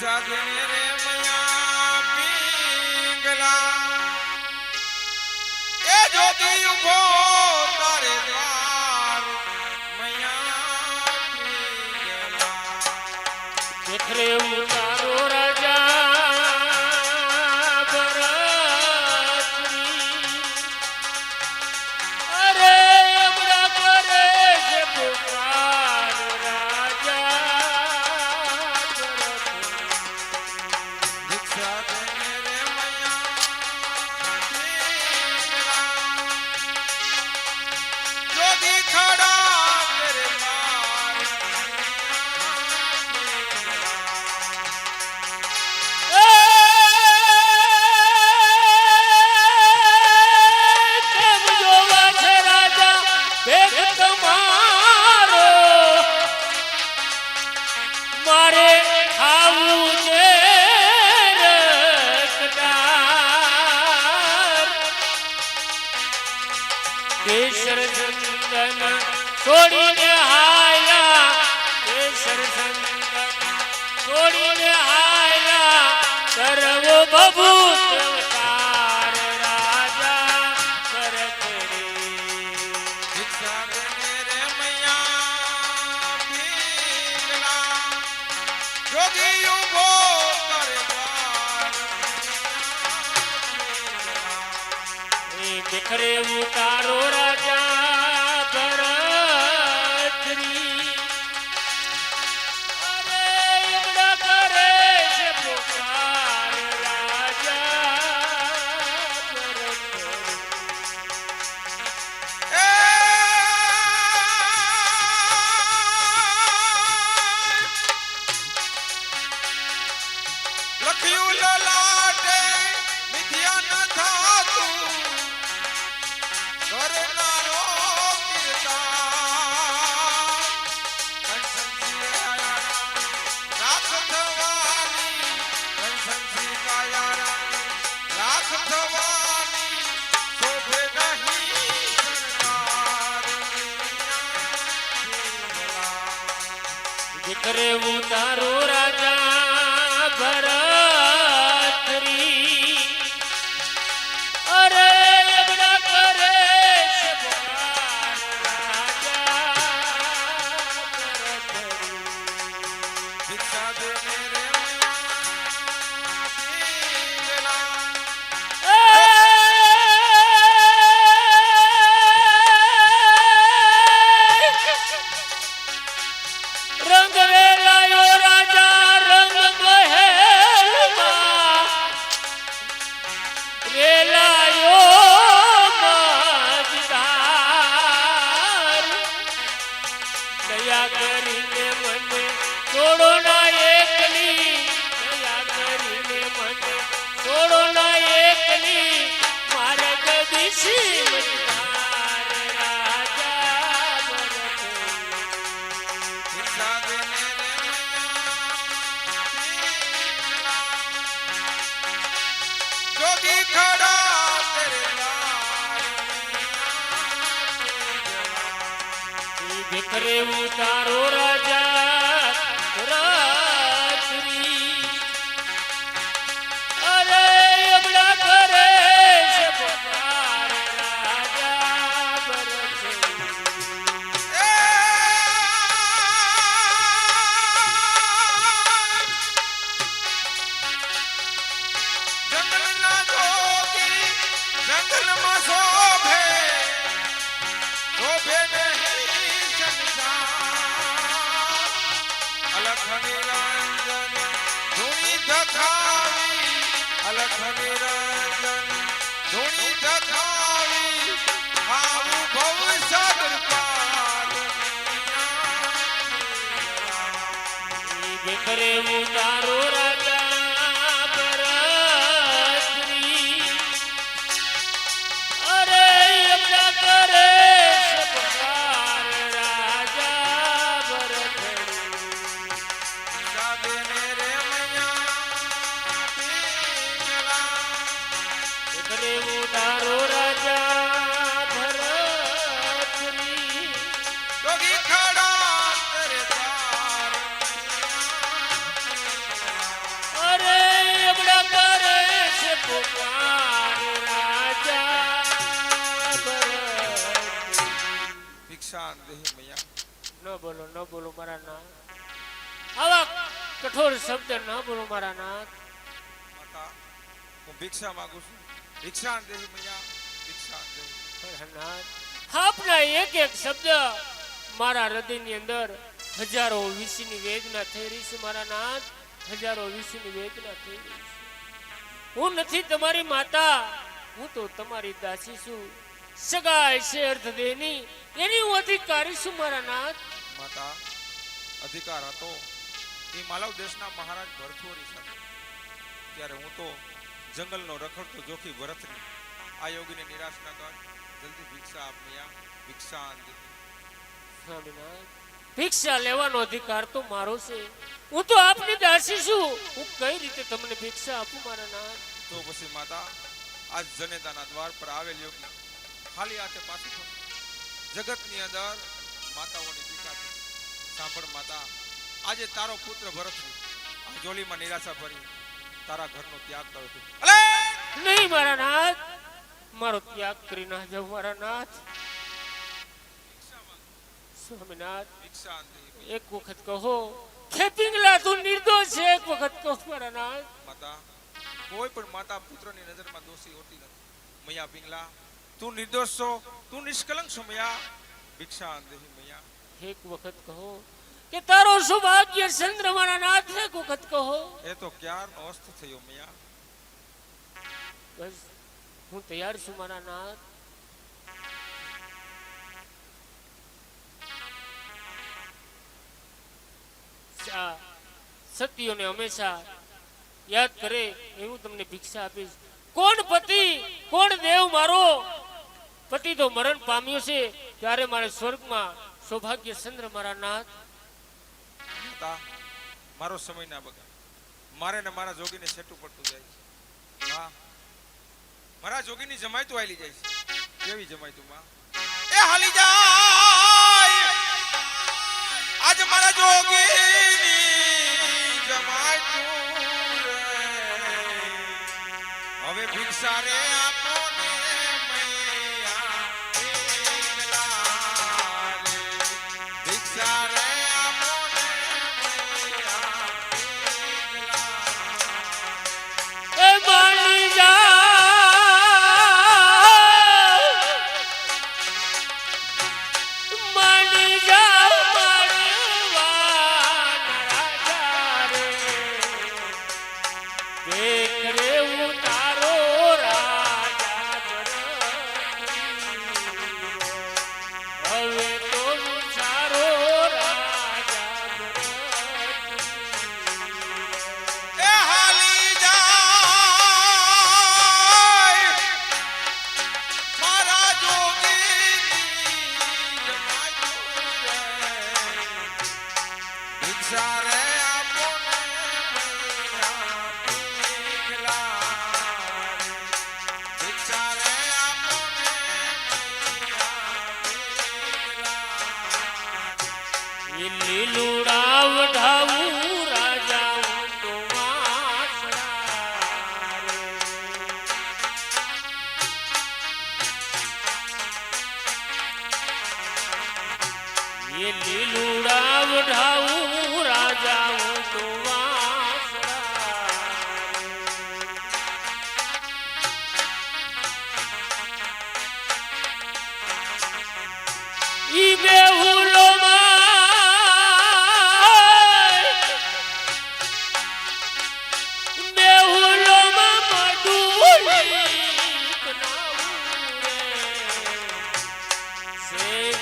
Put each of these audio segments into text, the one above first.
Zagueiro केसर चंदन छोड़ी ने हाया केसर चंदन छोड़ी ने हाया सर्व बबू अवतार रे उतारो રહેવું તારું રાજા ભરા રે ઉતારો અભલ શબ્દ ના બોલો મારા નાથ હું ભિક્ષા માંગુ છું ભિક્ષા દેવી મૈયા ભિક્ષા દેવી નાથ આપના એક એક શબ્દ મારા હૃદયની અંદર હજારો વિષની વેદના થઈ રહી છે મારા નાથ હજારો વિષની વેદના થઈ રહી છે હું નથી તમારી માતા હું તો તમારી દાસી છું સગાઈ છે અર્ધદેની એની હું અધિકારી છું મારા નાથ માતા અધિકાર હતો એ માલવ દેશના મહારાજ ભરથોરી સાથે ત્યારે હું તો જંગલનો રખડતો જોખી ભરતની આ યોગીને નિરાશ ન કર જલ્દી ભિક્ષા આપ ભિક્ષા ભિક્ષા લેવાનો અધિકાર તો મારો છે હું તો આપની દાસી છું હું કઈ રીતે તમને ભિક્ષા આપું મારા નાથ તો પછી માતા આ જનેતાના દ્વાર પર આવેલ યોગી ખાલી હાથે પાછું જગતની અંદર માતાઓની ભિક્ષા સાંભળ માતા આજે તારો પુત્ર ભરત આ જોલીમાં નિરાશા ભરી તારા ઘરનો ત્યાગ કરો છું અલે નહીં મારા નાથ મારો ત્યાગ કરી ના જાવ મારા નાથ સ્વામિનાથ એક વખત કહો ખેપિંગલા તું નિર્દોષ છે એક વખત કહો મારા નાથ માતા કોઈ પણ માતા પુત્રની નજરમાં દોષી હોતી નથી મૈયા પિંગલા તું નિર્દોષ છો તું નિષ્કલંક છો મૈયા ભિક્ષા દેહી મૈયા એક વખત કહો કે તારો સુભાગ્ય ચંદ્રમારા નાથ કે કો કતકો એ તો ક્યાર અવસ્થ થયો મયા હું તૈયાર છું મારા નાથ શા સતીઓ ને હંમેશા યાદ કરે એવું તમને ભિક્ષા આપી કોણ પતિ કોણ દેવ મારો પતિ તો મરણ પામ્યો છે ત્યારે મારા સ્વર્ગમાં સુભાગ્ય ચંદ્રમારા નાથ માતા મારો સમય ના બગાડ મારે ને મારા જોગીને છેટું પડતું જાય છે માં મારા જોગીની જમાય હાલી જાય છે કેવી જમાય માં એ હાલી જાય આજ મારા જોગી જમાયતું હવે ભિક્ષા રે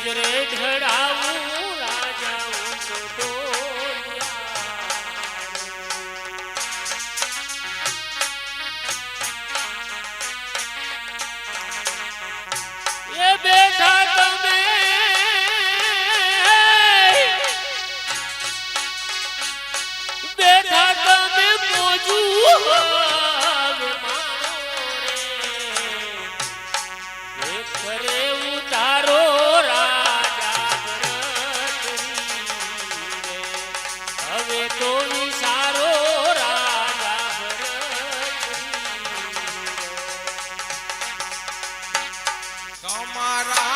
નજરે ઢળાવું રાજાઉં તો એ બેઠા તમે બેઠા તમે મોજું Come Tomara